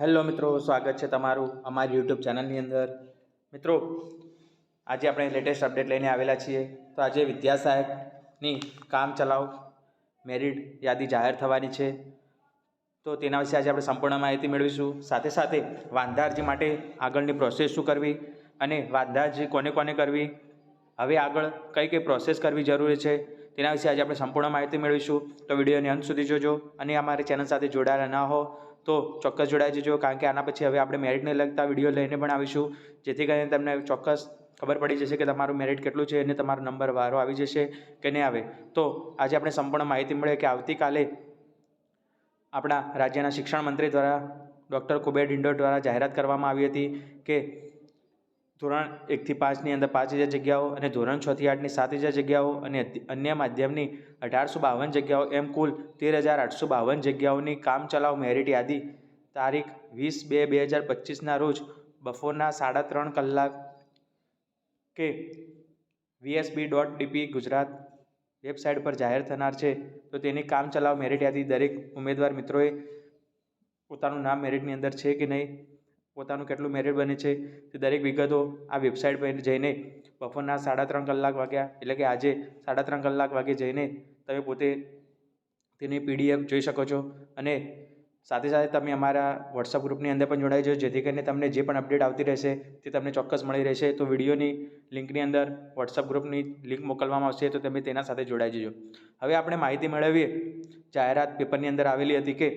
Hello મિત્રો, સ્વાગત છે તમારું અમારી યુટ્યુબ ચેનલની અંદર. મિત્રો, આજે આપણે લેટેસ્ટ અપડેટ લઈને આવેલા છીએ. તો આજે વિદ્યા સહાયકની કામ ચલાવ મેરિટ યાદી જાહેર થવાની છે. તો તેના વિશે આજે આપણે સંપૂર્ણ માહિતી મેળવીશું. સાથે સાથે વાંધા અરજી માટે આગળની પ્રોસેસ શું કરવી અને વાંધા અરજી કોને કોને કરવી? હવે આગળ કઈ કઈ પ્રોસેસ કરવી જરૂરી છે? તેના વિશે આજે આપણે સંપૂર્ણ માહિતી મેળવીશું. તો વિડીયોને અંત સુધી જોજો અને અમારી ચેનલ સાથે જોડાયેલા ના હો. તો ચોક્કસ જોડાઈ જજો, કારણ કે આના પછી હવે આપણે મેરિટને લગતા વીડિયો લઈને પણ આવીશું. જેથી કરીને તમને ચોક્કસ ખબર પડી જશે કે તમારું મેરિટ કેટલું છે અને તમારો નંબર વારો આવી જશે કે નહીં આવે. તો આજે આપણે સંપૂર્ણ માહિતી મળે કે આવતીકાલે આપણા રાજ્યના શિક્ષણ મંત્રી દ્વારા ડૉક્ટર કુબેર ડિંડોર દ્વારા જાહેરાત કરવામાં આવી હતી કે ધોરણ એકથી પાંચની અંદર પાંચ હજાર જગ્યાઓ અને ધોરણ છથી આઠની સાત હજાર જગ્યાઓ અને અન્ય માધ્યમની અઢારસો બાવન જગ્યાઓ એમ કુલ તેર હજાર આઠસો બાવન જગ્યાઓની કામચલાઉ મેરિટ યાદી તારીખ વીસ બે બે હજાર પચીસના રોજ બપોરના સાડા ત્રણ કલાક કે VSB dot DP Gujarat website પર જાહેર થનાર છે. તો તેની કામચલાઉ મેરિટ યાદી દરેક ઉમેદવાર મિત્રોએ પોતાનું નામ મેરિટની અંદર છે કે નહીં? પોતાનું કેટલું મેરિટ બને છે તે દરેક વિગતો આ વેબસાઇટ પર જઈને બપોરના સાડા ત્રણ કલાક વાગ્યા એટલે કે આજે સાડા ત્રણ કલાક વાગે જઈને તમે પોતે તેની પીડીએફ જોઈ શકો છો અને સાથે સાથે તમે અમારા વોટ્સઅપ ગ્રુપની અંદર પણ જોડાઈ જજો જેથી કરીને તમને જે પણ અપડેટ આવતી રહેશે તે તમને ચોક્કસ મળી રહેશે. તો વિડીયોની લિંકની અંદર વોટ્સઅપ ગ્રુપની લિંક મોકલવામાં આવશે તો તમે તેના સાથે જોડાઈ જજો. હવે આપણે માહિતી મેળવીએ. જાહેરાત પેપરની અંદર આવેલી હતી કે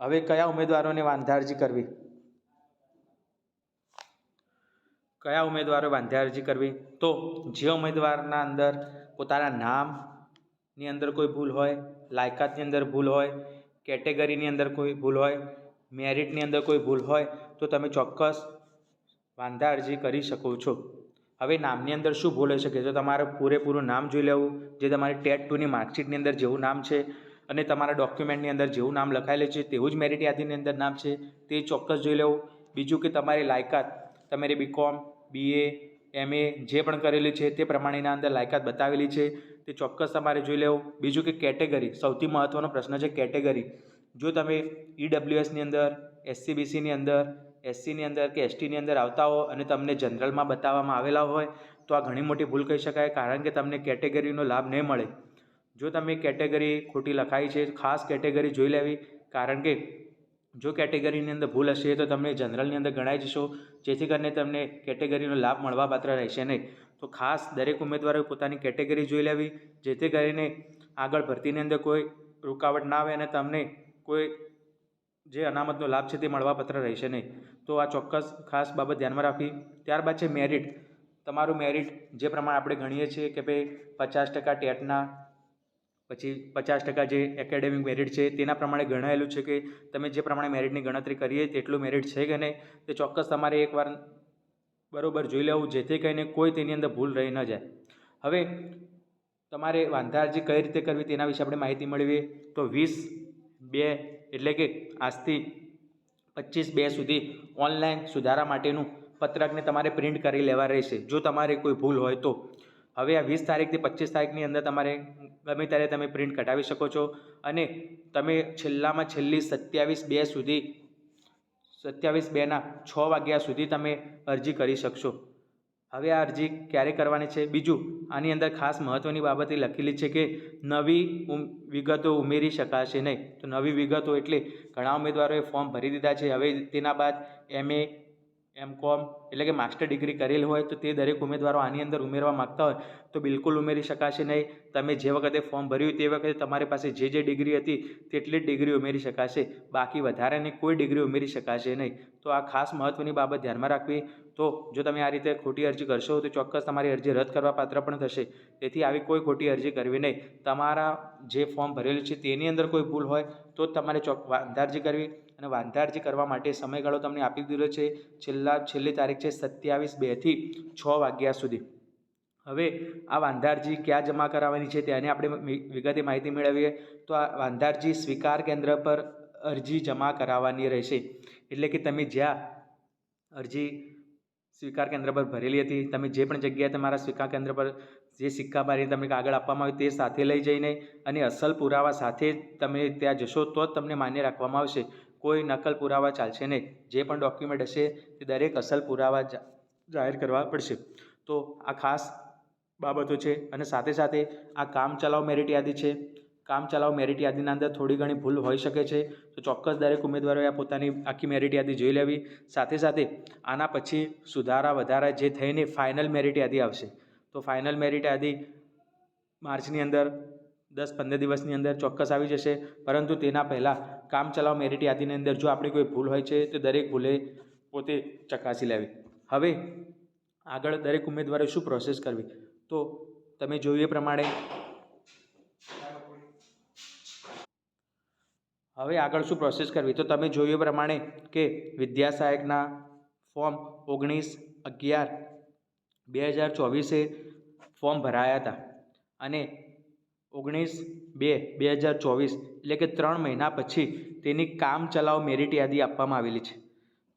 હવે કયા ઉમેદવારોને વાંધા અરજી કરવી? કયા ઉમેદવારો વાંધા અરજી કરવી? તો જે ઉમેદવારના અંદર પોતાના નામની અંદર કોઈ ભૂલ હોય, લાયકાતની અંદર ભૂલ હોય, કેટેગરીની અંદર કોઈ ભૂલ હોય, મેરિટની અંદર કોઈ ભૂલ હોય, તો તમે ચોક્કસ વાંધા અરજી કરી શકો છો. હવે નામની અંદર શું ભૂલ હોઈ શકે? તો તમારે પૂરેપૂરું નામ જોઈ લેવું, જે તમારી ટેટ ટુની માર્કશીટની અંદર જેવું નામ છે અને તમારા ડોક્યુમેન્ટની અંદર જેવું નામ લખાયેલું છે, તેવું જ મેરિટ યાદીની અંદર નામ છે, તે ચોક્કસ જોઈ લેવું. બીજું કે તમારી લાયકાત, તમારી બીકોમ બીએ એમએ જે પણ કરેલી છે, તે પ્રમાણેના અંદર લાયકાત બતાવેલી છે, તે ચોક્કસ તમારે જોઈ લેવું. બીજું કે કેટેગરી સૌથી મહત્ત્વનો પ્રશ્ન છે કેટેગરી જો તમે ઈડબ્લ્યુએસની અંદર એસસીબીસીની અંદર એસસીની અંદર કે એસટીની અંદર આવતા હો અને તમને જનરલમાં બતાવવામાં આવેલા હોય, તો આ ઘણી મોટી ભૂલ કહી શકાય, કારણ કે તમને કેટેગરીનો લાભ નહીં મળે. જો તમે કેટેગરી ખોટી લખાઈ છે, ખાસ કેટેગરી જોઈ લેવી. કારણ કે જો કેટેગરીની અંદર ભૂલ હશે તો તમે જનરલની અંદર ગણાઈ જશો, જેથી કરીને તમને કેટેગરીનો લાભ મળવાપાત્ર રહેશે નહીં. તો ખાસ દરેક ઉમેદવારોએ પોતાની કેટેગરી જોઈ લેવી, જેથી કરીને આગળ ભરતીની અંદર કોઈ રૂકાવટ ના આવે અને તમને કોઈ જે અનામતનો લાભ છે તે મળવાપાત્ર રહેશે નહીં. તો આ ચોક્કસ ખાસ બાબત ધ્યાનમાં રાખવી. ત્યારબાદ છે મેરિટ. તમારું મેરિટ જે પ્રમાણે આપણે ગણીએ છીએ કે ભાઈ પચાસ ટકા ટેટના પછી પચાસ ટકા જે એકેડેમિક મેરિટ છે, તેના પ્રમાણે ગણાયેલું છે કે તમે જે પ્રમાણે મેરિટની ગણતરી કરીએ, તેટલું મેરિટ છે કે નહીં, તે ચોક્કસ તમારે એકવાર બરાબર જોઈ લેવું, જેથી કરીને કોઈ તેની અંદર ભૂલ રહી ન જાય. હવે, તમારે વાંધા અરજી કઈ રીતે કરવી તેના વિશે આપણે માહિતી મેળવીએ તો વીસ બે એટલે કે આજથી પચીસ બે સુધી ઓનલાઈન સુધારા માટેનું પત્રકને તમારે પ્રિન્ટ કરી લેવા રહેશે. જો તમારે કોઈ ભૂલ હોય તો. હવે આ વીસ તારીખથી પચીસ તારીખની અંદર તમારે ગમે ત્યારે તમે પ્રિન્ટ કઢાવી શકો છો. અને તમે છેલ્લામાં છેલ્લી સત્યાવીસ બે સુધી, સત્યાવીસ બેના છ વાગ્યા સુધી તમે અરજી કરી શકશો. હવે આ અરજી ક્યારે કરવાની છે? બીજું, આની અંદર ખાસ મહત્ત્વની બાબત એ લખેલી છે કે નવી વિગતો ઉમેરી શકાશે નહીં. તો નવી વિગતો એટલે ઘણા ઉમેદવારોએ ફોર્મ ભરી દીધા છે. હવે તેના બાદ એમએ એમ કોમ, એટલે કે માસ્ટર ડિગ્રી કરેલ હોય તો તે દરેક ઉમેદવારો આની અંદર ઉમેરવા માગતા હોય, તો બિલકુલ ઉમેરી શકાશે નહીં. તમે જે વખતે ફોર્મ ભર્યું તે વખતે તમારી પાસે જે જે ડિગ્રી હતી તેટલી જ ડિગ્રી ઉમેરી શકાશે. બાકી વધારાની કોઈ ડિગ્રી ઉમેરી શકાશે નહીં. તો આ ખાસ મહત્ત્વની બાબત ધ્યાનમાં રાખવી. તો જો તમે આ રીતે ખોટી અરજી કરશો તો ચોક્કસ તમારી અરજી રદ કરવા પાત્ર પણ થશે. તેથી આવી કોઈ ખોટી અરજી કરવી નહીં. તમારા જે ફોર્મ ભરેલું છે તેની અંદર કોઈ ભૂલ હોય તો તમારે ચોક અરજી કરવી. અને વાંધા અરજી કરવા માટે સમયગાળો તમને આપી દીધો છે. છેલ્લા, છેલ્લી તારીખ છે સત્યાવીસ બેથી છ વાગ્યા સુધી. હવે આ વાંધા અરજી ક્યાં જમા કરાવવાની છે તેની આપણે વિગતે માહિતી મેળવીએ. તો આ વાંધા અરજી સ્વીકાર કેન્દ્ર પર અરજી જમા કરાવવાની રહેશે. એટલે કે તમે જ્યાં અરજી સ્વીકાર કેન્દ્ર પર ભરેલી હતી, તમે જે પણ જગ્યાએ તમારા સ્વીકાર કેન્દ્ર પર જે સિક્કા મારીને તમને કાગળ આપવામાં આવે તે સાથે લઈ જઈને અને અસલ પુરાવા સાથે તમે ત્યાં જશો તો જ તમને માન્ય રાખવામાં આવશે. કોઈ નકલ પુરાવા ચાલશે નહીં. જે પણ ડોક્યુમેન્ટ હશે તે દરેક અસલ પુરાવા જાહેર કરવા પડશે. તો આ ખાસ બાબતો છે અને સાથે સાથે આ કામ ચલાવ મેરિટ યાદી છે. કામ ચલાવ મેરિટ યાદીના અંદર થોડી ઘણી ભૂલ હોઈ શકે છે. તો ચોક્કસ દરેક ઉમેદવારોએ આ પોતાની આખી મેરિટ યાદી જોઈ લેવી. સાથે સાથે આના પછી સુધારા વધારા જે થઈને ફાઇનલ મેરિટ યાદી આવશે. તો ફાઇનલ મેરિટ યાદી માર્ચની અંદર દસ પંદર દિવસની અંદર ચોક્કસ આવી જશે. પરંતુ તેના પહેલાં કામ ચલાવ મેરિટ યાદીની અંદર જો આપણી કોઈ ભૂલ હોય છે, તો દરેક ભૂલે પોતે ચકાસી લેવી. હવે આગળ દરેક ઉમેદવારે શું પ્રોસેસ કરવી? તો તમે જોયું એ પ્રમાણે હવે આગળ શું પ્રોસેસ કરવી? તો તમે જોયું પ્રમાણે કે વિદ્યા સહાયકના ફોર્મ ઓગણીસ અગિયાર બે હજાર ચોવીસે ફોર્મ ભરાયા હતા. અને ઓગણીસ બે બે હજાર ચોવીસ એટલે કે ત્રણ મહિના પછી તેની કામ ચલાવ મેરિટ યાદી આપવામાં આવેલી છે.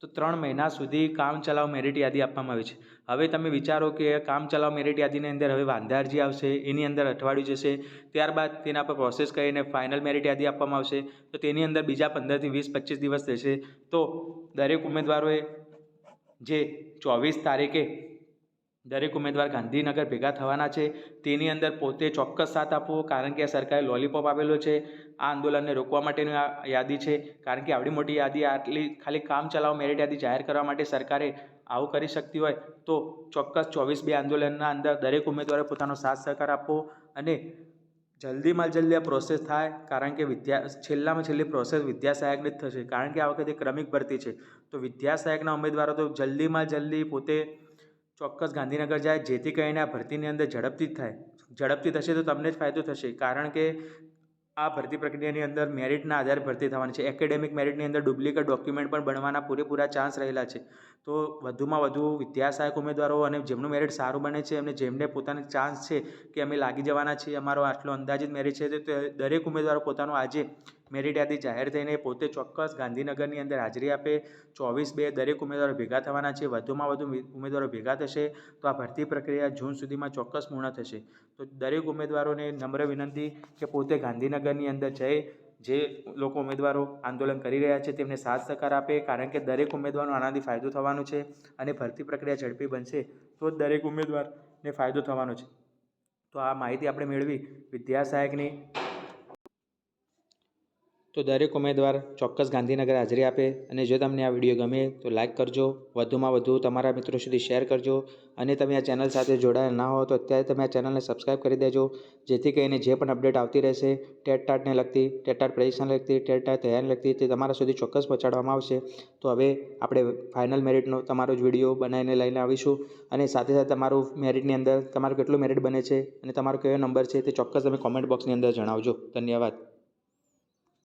તો ત્રણ મહિના સુધી કામ ચલાવ મેરિટ યાદી આપવામાં આવી છે. હવે તમે વિચારો કે કામ ચલાવ મેરિટ યાદીની અંદર હવે વાંધારજી આવશે, એની અંદર અઠવાડિયું જશે, ત્યારબાદ તેના પર પ્રોસેસ કરીને ફાઇનલ મેરિટ યાદી આપવામાં આવશે, તો તેની અંદર બીજા પંદરથી વીસ પચીસ દિવસ રહેશે. તો દરેક ઉમેદવારોએ જે ચોવીસ તારીખે દરેક ઉમેદવાર ગાંધીનગર ભેગા થવાના છે. તેની અંદર પોતે ચોક્કસ સાથ આપવો, કારણ કે આ સરકારે લોલીપોપ આપેલો છે. આ આંદોલનને રોકવા માટેની આ યાદી છે. કારણ કે આવડી મોટી યાદી, આટલી ખાલી કામ ચલાવ મેરિટ યાદી જાહેર કરવા માટે સરકારે આવું કરી શકતી હોય, તો ચોક્કસ ચોવીસ બે આંદોલનના અંદર દરેક ઉમેદવારે પોતાનો સાથ સહકાર આપવો અને જલ્દીમાં જલ્દી આ પ્રોસેસ થાય, કારણ કે વિદ્યા છેલ્લામાં છેલ્લી પ્રોસેસ વિદ્યા જ થશે. કારણ કે આ વખતે ક્રમિક ભરતી છે. તો વિદ્યા સહાયકના ઉમેદવારો તો જલ્દીમાં જલ્દી પોતે ચોક્કસ ગાંધીનગર જાય, જેથી કરીને આ ભરતીની અંદર ઝડપથી થાય. ઝડપથી થશે તો તમને જ ફાયદો થશે, કારણ કે આ ભરતી પ્રક્રિયાની અંદર મેરિટના આધારે ભરતી થવાની છે. એકેડેમિક મેરિટની અંદર ડુપ્લિકેટ ડોક્યુમેન્ટ પણ બનવાના પૂરેપૂરા ચાન્સ રહેલા છે. તો વધુમાં વધુ વિદ્યાસહાયક ઉમેદવારો અને જેમનું મેરિટ સારું બને છે અને જેમને પોતાને ચાન્સ છે કે અમે લાગી જવાના છીએ, અમારો આટલો અંદાજિત મેરિટ છે, તે દરેક ઉમેદવારો પોતાનું આજે મેરિટ યાદી જાહેર થઈને પોતે ચોક્કસ ગાંધીનગરની અંદર હાજરી આપે. ચોવીસ બે દરેક ઉમેદવારો ભેગા થવાના છે. વધુમાં વધુ ઉમેદવારો ભેગા થશે તો આ ભરતી પ્રક્રિયા જૂન સુધીમાં ચોક્કસ પૂર્ણ થશે. તો દરેક ઉમેદવારોને નમ્ર વિનંતી કે પોતે ગાંધીનગરની અંદર જઈ જે લોકો ઉમેદવારો આંદોલન કરી રહ્યા છે તેમને સાથ સહકાર આપે, કારણ કે દરેક ઉમેદવારનો આનાથી ફાયદો થવાનો છે અને ભરતી પ્રક્રિયા ઝડપી બનશે તો જ દરેક ઉમેદવારને ફાયદો થવાનો છે. તો આ માહિતી આપણે મેળવી. વિદ્યા સહાયકની તો દરેક ઉમેદવાર ચોક્કસ ગાંધીનગર હાજરી આપે અને જો તમને આ વીડિયો ગમે તો લાઇક કરજો, વધુમાં વધુ તમારા મિત્રો સુધી શેર કરજો અને તમે આ ચેનલ સાથે જોડાયેલા ના હો તો અત્યારે તમે આ ચેનલને સબસ્ક્રાઈબ કરી દેજો, જેથી કરીને જે પણ અપડેટ આવતી રહેશે, ટેટ ટાટને લગતી, ટેટ ટાટ પરીક્ષાને લગતી, ટેટ ટાટ તૈયારીને લગતી તે તમારા સુધી ચોક્કસ પહોંચાડવામાં આવશે. તો હવે આપણે ફાઇનલ મેરિટનો તમારો જ વીડિયો બનાવીને લઈને આવીશું અને સાથે સાથે તમારું મેરિટની અંદર તમારું કેટલું મેરિટ બને છે અને તમારો કયો નંબર છે તે ચોક્કસ તમે કોમેન્ટ બોક્સની અંદર જણાવજો. ધન્યવાદ.